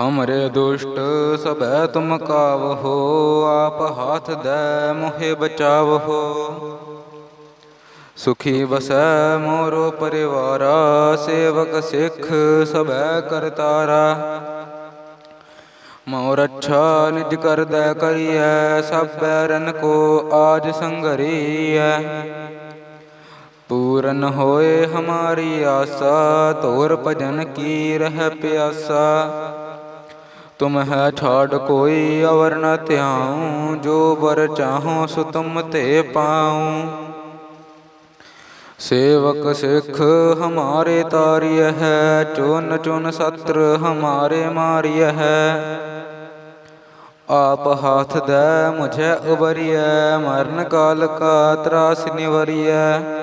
ਹਮਰੇ ਦੁਸ਼ਟ ਸਭੈ ਤੁਮ ਕਾਵਹੋ ਆਪ ਹਾਥ ਦੇ ਮੋਹਿ ਬਚਾਵਹੋ ਸੁਖੀ ਵਸੈ ਮੋਰੋ ਪਰਿਵਾਰਾ, ਸੇਵਕ ਸਿੱਖ ਸਭੈ ਕਰਤਾਰਾ ਮੋਰ ਅੱਛਾ ਨਿਜ ਕਰਦੈ ਕਰੀਐ, ਸਭ ਬੈਰਨ ਕੋ ਆਜ ਸੰਗਰੀਐ। ਪੂਰਨ ਹੋਏ ਹਮਾਰੀ ਆਸਾ ਤੋਰ ਭਜਨ ਕੀ ਰਹਿ ਪਿਆਸਾ। ਤੁਮ ਹੈ ਛਾੜ ਕੋਈ ਅਵਰ ਨ ਧਿਆਉ, ਜੋ ਵਰ ਚਾਹੋ ਸੋ ਤੁਮ ਤੇ ਪਾਉ। ਸੇਵਕ ਸਿੱਖ ਹਮਾਰੇ ਤਾਰਿਯ ਹੈ, ਚੁਨ ਚੁਨ ਸਤਰ ਹਮਾਰੇ ਮਾਰਿਯ ਹੈ। ਆਪ ਹਾਥ ਦੇ ਮੁਝੇ ਉਬਰਿਐ ਮਰਨ ਕਾਲ ਕਾ ਤਰਾਸ ਨਿਵਰਿਐ।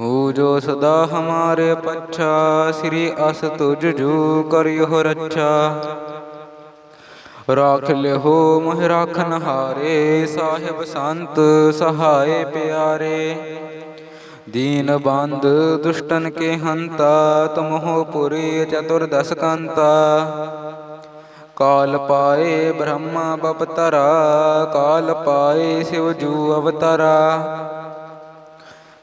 ਹੋ ਜੋ ਸਦਾ ਹਮਾਰੇ ਪੱਛਾ, ਸ੍ਰੀ ਅਸ ਤੁਜ ਜੂ ਕਰਿਓ ਰੱਛਾ। ਰਾਖ ਲਿਓ ਮਹਿ ਰਾਖਨ ਹਾਰੇ ਸਾਹਿਬ ਸੰਤ ਸਹਾਏ ਪਿਆਰੇ। ਦੀਨ ਬੰਦ ਦੁਸ਼ਟਨ ਕੇ ਹੰਤਾ, ਤੁਮਹੁ ਪੁਰੀ ਚਤੁਰਦਸ ਕੰਤਾ। ਕਾਲ ਪਾਏ ਬ੍ਰਹਮਾ ਬਪਤਰਾ, ਕਾਲ ਪਾਏ ਸਿਵ ਜੂ ਅਵਤਰਾ।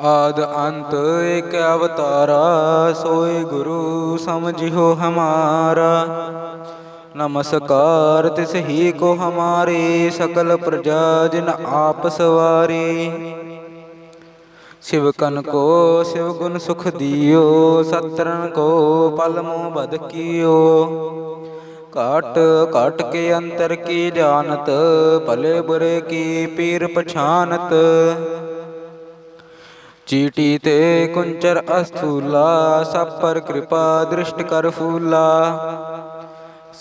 ਆਦ ਅੰਤ ਏਕ ਅਵਤਾਰਾ, ਸੋਏ ਗੁਰੂ ਸਮਝਿਓ ਹਮਾਰਾ। ਨਮਸਕਾਰ ਤਿਸ ਹੀ ਕੋ ਹਮਾਰੇ, ਸਕਲ ਪ੍ਰਜਾ ਜਿਨ ਆਪ ਸਵਾਰੀ। ਸਿਵਕਨ ਕੋ ਸਿਵ ਗੁਣ ਸੁਖ ਦਿਓ ਸਤਰਨ ਕੋ ਪਲ ਮੋ ਬਦ ਕੀਓ। ਘਟ ਘਟ ਕੇ ਅੰਤਰ ਕੀ ਜਾਣਤ, ਭਲੇ ਬੁਰੇ ਕੀ ਪੀਰ ਪਛਾਨਤ। ਚੀਟੀ ਤੇ ਕੁੰਚਰ ਅਸਥੂਲਾ, ਸਭ ਪਰ ਕਿਰਪਾ ਦ੍ਰਿਸ਼ਟ ਕਰ ਫੂਲਾ।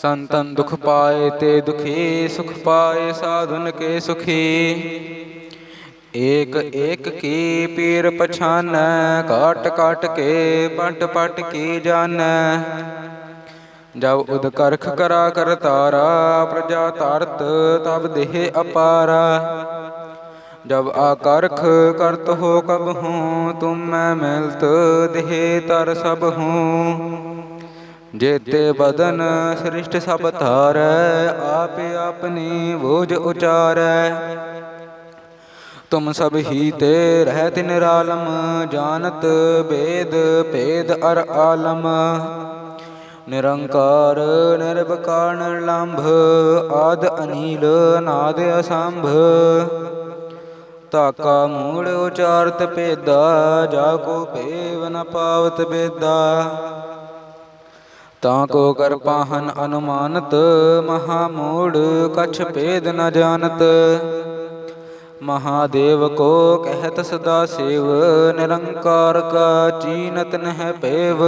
ਸੰਤਨ ਦੁਖ ਪਾਏ ਤੇ ਦੁਖੀ, ਸੁਖ ਪਾਏ ਸਾਧੁਨ ਕੇ ਸੁਖੀ। ਏਕ ਏਕ ਕੀ ਪੀਰ ਪਛਾਨੈ ਕਾਟ ਕਾਟ ਕੇ ਪਟ ਪਟ ਕੀ ਜਾਣੈ। ਜਬ ਉਦ ਕਰਖ ਕਰਾ ਕਰ ਤਾਰਾ, ਪ੍ਰਜਾ ਤਾਰਤ ਤਬ ਦੇਹ ਅਪਾਰਾ। ਜਬ ਆਕਰਖ ਕਰਤ ਹੋ ਕਬ ਹੂੰ, ਤੁਮ ਮੈਂ ਮਿਲਤ ਦੇਹ ਤਰ ਸਭ ਹੂੰ। ਜੇਤੇ ਬਦਨ ਸ੍ਰਿਸ਼ਟ ਸਭ ਧਾਰੈ, ਆਪੇ ਆਪਨੀ ਬੋਝ ਉਚਾਰੈ। ਤੁਮ ਸਭ ਹੀ ਤੇ ਰਹਿਤ ਨਿਰਾਲਮ ਜਾਣਤ ਬੇਦ ਭੇਦ ਅਰ ਆਲਮ। ਨਿਰੰਕਾਰ ਨਿਰਭਕਾਰ ਨਿਰਲੰਭ, ਆਦ ਅਨੀਲ ਨਾਦ ਅਸੰਭ। ਤਾਕਾ ਮੂੜ ਉਚਾਰਤ ਭੇਦਾ, ਜਾ ਕੋ ਭੇਵ ਨ ਪਾਵਤ ਬੇਦਾ ਤਾਂ ਕੋ ਕਰ ਅਨੁਮਾਨਤ, ਮਹਾ ਮੂੜ ਕਛ ਭੇਦ ਨ ਜਾਣਤ। ਮਹਾਦੇਵ ਕੋ ਕਹਿਤ ਸਦਾ ਸੇਵ, ਨਿਰੰਕਾਰ ਕਾ ਚੀਨਤ ਨਹਿ ਭੇਵ।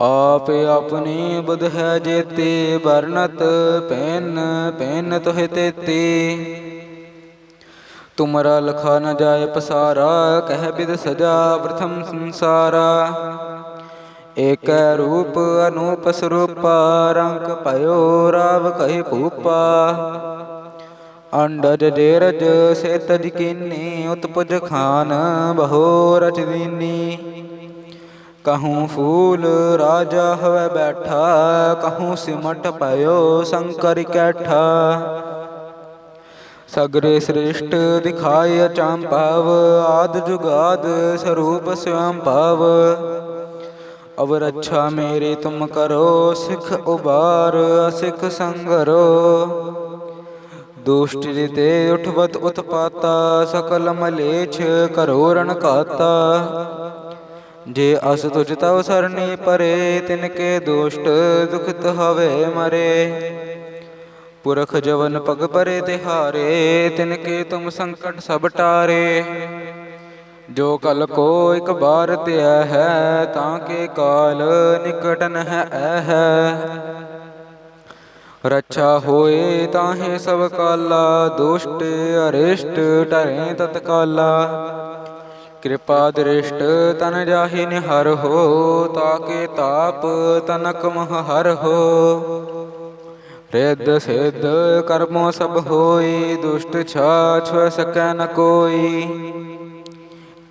ਆਪ ਆਪਣੀ ਬੁਧ ਹੈ ਜੇਤੇ ਵਰਨਤ ਪੈਨ ਪੈਨ ਤੋਹਿ ਤੇਤੀ। ਤੁਮਰਾ ਲਖਾ ਨ ਜਾਏ ਪਸਾਰਾ, ਕਹਿ ਬਿਦ ਸਜਾ ਪ੍ਰਥਮ ਸੰਸਾਰਾ। ਏਕੈ ਰੂਪ ਅਨੂਪ ਸਰੂਪਾ, ਰੰਗ ਭਇਓ ਰਾਵ ਕਹਿ ਭੂਪਾ। ਅੰਡਜ ਜੇਰਜ ਸੇਤਜ ਕੀਨੀ, ਉਤਪੁਜ ਖਾਨ ਬਹੋ ਰਚ ਦੀਨੀ। ਕਹੂੰ ਫੂਲ ਰਾਜਾ ਹੋਵੇ ਬੈਠਾ, ਕਹੂੰ ਸਿਮਟ ਪਇਓ ਸ਼ੰਕਰ ਕੈਠਾ ਸਗਰੇ ਸ੍ਰਿਸ਼ਟ ਦਿਖਾਇ ਭਾਵ, ਆਦ ਜੁਗਾਦ ਸਰੂਪ ਸਵੰ ਭਾਵ। ਅਵਰ ਅੱਛਾ ਮੇਰੇ ਤੁਮ ਕਰੋ, ਸਿਖ ਉਬਾਰ ਅਸਿਖ ਸੰਗਰੋ। ਦੁਸ਼ਟ ਰਿਤੇ ਉਠਵਤ ਉਤਪਾਤਾ, ਸਕਲ ਮਲੇਛ ਕਰੋ ਰਣ ਘਾਤਾ। ਜੇ ਅਸ ਤੁਜ ਤਵ ਸਰਣੀ ਪਰੇ, ਤਿਨ ਕੇ ਦੁਸ਼ਟ ਦੁਖਤ ਹਵੇ ਮਰੇ। ਪੁਰਖ ਜਵਨ ਪਗ ਪਰੇ ਤਿਹਾਰੇ, ਤਿਨ ਕੇ ਤੁਮ ਸੰਕਟ ਸਭ ਟਾਰੇ। ਜੋ ਕਲ ਕੋ ਇਕ ਬਾਰ ਧਿਆ ਹੈ, ਤਾਂ ਕੇ ਕਾਲ ਨਿਕਟ ਨ ਹੈ। ਰੱਛਾ ਹੋਏ ਤਾਹੇ ਸਭ ਕਾਲਾ, ਦੁਸ਼ਟ ਅਰਿਸ਼ਟ ਟਰੇ ਤਤਕਾਲਾ। ਕਿਰਪਾ ਦ੍ਰਿਸ਼ਟ ਤਨ ਜਾਹੀ ਨਿਹਰ ਹੋ ਤਾਕੇ ਤਾਪ ਤਨਕ ਮਹ ਹਰ ਹੋ। ਰਿੱਧ ਸਿੱਧ ਕਰਮੋ ਸਭ ਹੋਈ, ਦੁਸ਼ਟ ਛਾਛ ਸਕੈ ਨ ਕੋਈ।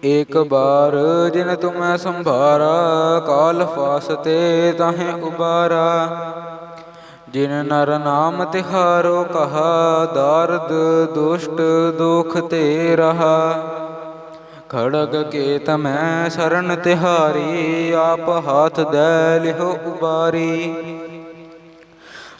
ਏਕ ਬਾਰ ਜਿਨ ਤੁਮੈ ਸੰਭਾਰਾ, ਕਾਲ ਫਾਸਤੇ ਤਾਹੇ ਉਬਾਰਾ। ਜਿਨ ਨਰ ਨਾਮ ਤਿਹਾਰੋ ਕਹਾ, ਦਰਦ ਦੁਸ਼ਟ ਦੁਖ ਤੇ ਰਹਾ। ਖੜਗ ਕੇ ਤਮੈ ਸਰਨ ਤਿਹਾਰੀ, ਆਪ ਹਾਥ ਦੈ ਲਿਹੁ ਉਬਾਰੀ।